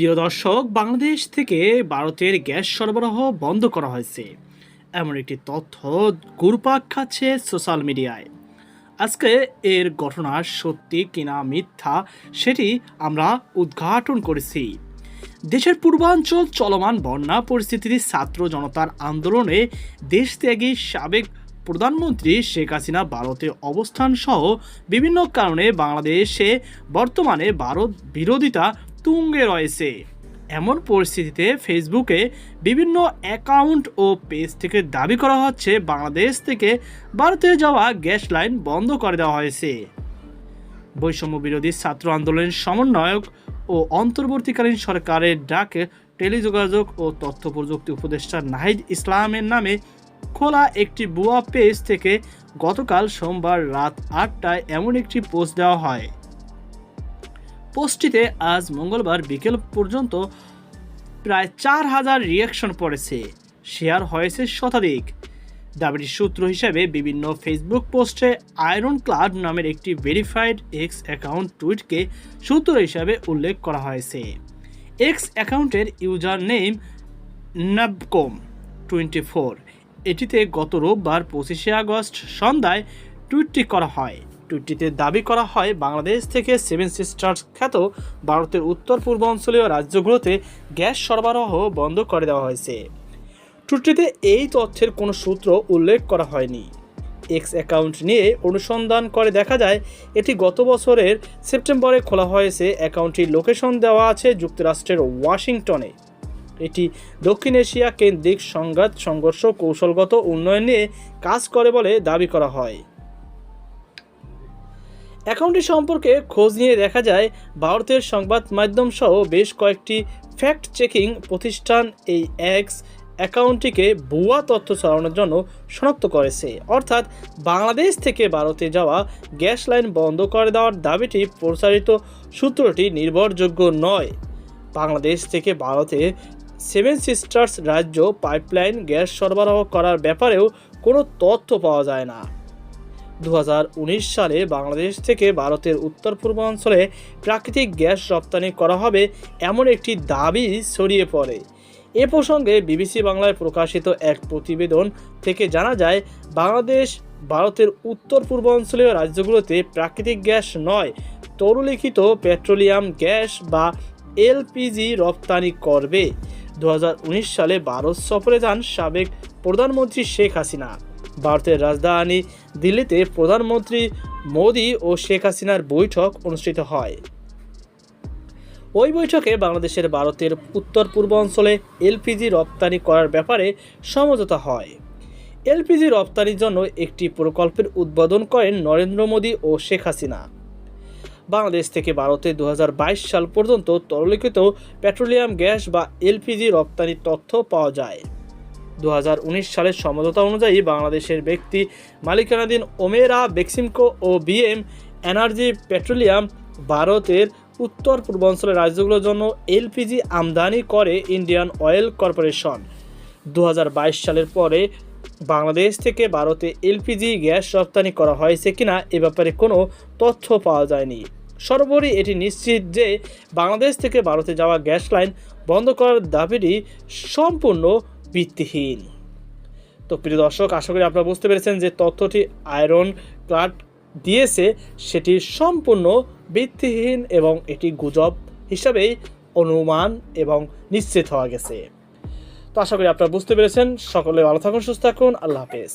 প্রিয় দর্শক, বাংলাদেশ থেকে ভারতের গ্যাস সরবরাহ বন্ধ করা হয়েছে। এমন একটি তথ্য গুরুপাক খাচ্ছে সোশ্যাল মিডিয়ায়। আজকে এর ঘটনা সত্যি কিনা মিথ্যা সেটি আমরা উদ্ঘাটন করেছি। দেশের পূর্বাঞ্চল চলমান বন্যা পরিস্থিতির ছাত্র জনতার আন্দোলনে দেশ ত্যাগী সাবেক প্রধানমন্ত্রী শেখ হাসিনা ভারতে অবস্থান সহ বিভিন্ন কারণে বাংলাদেশে বর্তমানে ভারত বিরোধিতা তুঙ্গে রয়েছে। এমন পরিস্থিতিতে ফেসবুকে বিভিন্ন অ্যাকাউন্ট ও পেজ থেকে দাবি করা হচ্ছে, বাংলাদেশ থেকে ভারতে যাওয়া গ্যাস লাইন বন্ধ করে দেওয়া হয়েছে। বৈষম্য বিরোধী ছাত্র আন্দোলনের সমন্বয়ক ও অন্তর্বর্তীকালীন সরকারের ডাকে টেলিযোগাযোগ ও তথ্য প্রযুক্তি উপদেষ্টা নাহিদ ইসলামের নামে খোলা একটি বুয়া পেজ থেকে গতকাল সোমবার রাত আটটায় এমন একটি পোস্ট দেওয়া হয়। পোস্টটিতে আজ মঙ্গলবার বিকেল পর্যন্ত প্রায় চার হাজার রিয়াকশন পড়েছে। শেয়ার হয়েছে শতাধিক। দাবিটির সূত্র হিসেবে বিভিন্ন ফেসবুক পোস্টে আয়রন ক্লাব নামের একটি ভেরিফাইড এক্স অ্যাকাউন্ট টুইটকে সূত্র হিসাবে উল্লেখ করা হয়েছে। এক্স অ্যাকাউন্টের ইউজার নেম নাবকম টোয়েন্টি ফোর এটিতে গত রোববার পঁচিশে আগস্ট সন্ধ্যায় টুইটটি করা হয়। টুইটটিতে দাবি করা হয়, বাংলাদেশ থেকে সেভেন সিস্টার্স খ্যাত ভারতের উত্তর পূর্বাঞ্চলীয় রাজ্যগুলোতে গ্যাস সরবরাহ বন্ধ করে দেওয়া হয়েছে। টুইটটিতে এই তথ্যের কোনো সূত্র উল্লেখ করা হয়নি। এক্স অ্যাকাউন্ট নিয়ে অনুসন্ধান করে দেখা যায়, এটি গত বছরের সেপ্টেম্বরে খোলা হয়েছে। অ্যাকাউন্টটির লোকেশন দেওয়া আছে যুক্তরাষ্ট্রের ওয়াশিংটনে। এটি দক্ষিণ এশিয়া কেন্দ্রিক সংঘাত, সংঘর্ষ কৌশলগত উন্নয়ন নিয়ে কাজ করে বলে দাবি করা হয়। অ্যাকাউন্টটি সম্পর্কে খোঁজ নিয়ে দেখা যায়, ভারতের সংবাদ মাধ্যম সহ বেশ কয়েকটি ফ্যাক্ট চেকিং প্রতিষ্ঠান এই এক্স অ্যাকাউন্টটিকে ভুয়া তথ্য ছড়ানোর জন্য শনাক্ত করেছে। অর্থাৎ, বাংলাদেশ থেকে ভারতে যাওয়া গ্যাস লাইন বন্ধ করে দেওয়ার দাবিটি প্রচারিত সূত্রটি নির্ভরযোগ্য নয়। বাংলাদেশ থেকে ভারতে সেভেন সিস্টার্স রাজ্য পাইপলাইন গ্যাস সরবরাহ করার ব্যাপারেও কোনো তথ্য পাওয়া যায় না। দু হাজার উনিশ সালে বাংলাদেশ থেকে ভারতের উত্তর পূর্বাঞ্চলে প্রাকৃতিক গ্যাস রপ্তানি করা হবে এমন একটি দাবি ছড়িয়ে পড়ে। এ প্রসঙ্গে বিবিসি বাংলায় প্রকাশিত এক প্রতিবেদন থেকে জানা যায়, বাংলাদেশ, ভারতের উত্তর পূর্বাঞ্চলীয় রাজ্যগুলোতে প্রাকৃতিক গ্যাস নয়, তরুলিখিত পেট্রোলিয়াম গ্যাস বা এলপিজি রপ্তানি করবে। দু হাজার উনিশ সালে ভারত সফরে যান সাবেক প্রধানমন্ত্রী শেখ হাসিনা। ভারতের রাজধানী দিল্লিতে প্রধানমন্ত্রী মোদি ও শেখ হাসিনার বৈঠক অনুষ্ঠিত হয়। ওই বৈঠকে বাংলাদেশের ভারতের উত্তর পূর্বাঞ্চলে এলপিজি রপ্তানি করার ব্যাপারে সমঝোতা হয়। এলপিজি রপ্তানির জন্য একটি প্রকল্পের উদ্বোধন করেন নরেন্দ্র মোদী ও শেখ হাসিনা। বাংলাদেশ থেকে ভারতে দু হাজার বাইশ সাল পর্যন্ত তরলিখিত পেট্রোলিয়াম, গ্যাস বা এলপিজি রপ্তানির তথ্য পাওয়া যায়। দু হাজার উনিশ সালের সমঝোতা অনুযায়ী বাংলাদেশের ব্যক্তি মালিকানাধীন ওমেরা, বেক্সিমকো ও বিএম এনার্জি পেট্রোলিয়াম ভারতের উত্তর পূর্বাঞ্চলের রাজ্যগুলোর জন্য এলপিজি আমদানি করে ইন্ডিয়ান অয়েল কর্পোরেশন। দু হাজার বাইশ সালের পরে বাংলাদেশ থেকে ভারতে এলপিজি গ্যাস রপ্তানি করা হয়েছে কিনা এ ব্যাপারে কোনো তথ্য পাওয়া যায়নি। সর্বোপরি এটি নিশ্চিত যে বাংলাদেশ থেকে ভারতে যাওয়া গ্যাস লাইন বন্ধ করার দাবিটি সম্পূর্ণ ভিত্তিহীন। তো প্রিয় দর্শক, আশা করি আপনারা বুঝতে পেরেছেন যে তথ্যটি আয়রন ক্লাড দিয়েছে, সেটি সম্পূর্ণ ভিত্তিহীন এবং এটি গুজব হিসাবেই অনুমান এবং নিশ্চিত হওয়া গেছে। তো আশা করি আপনারা বুঝতে পেরেছেন। সকলে ভালো থাকুন, সুস্থ থাকুন। আল্লাহ হাফেজ।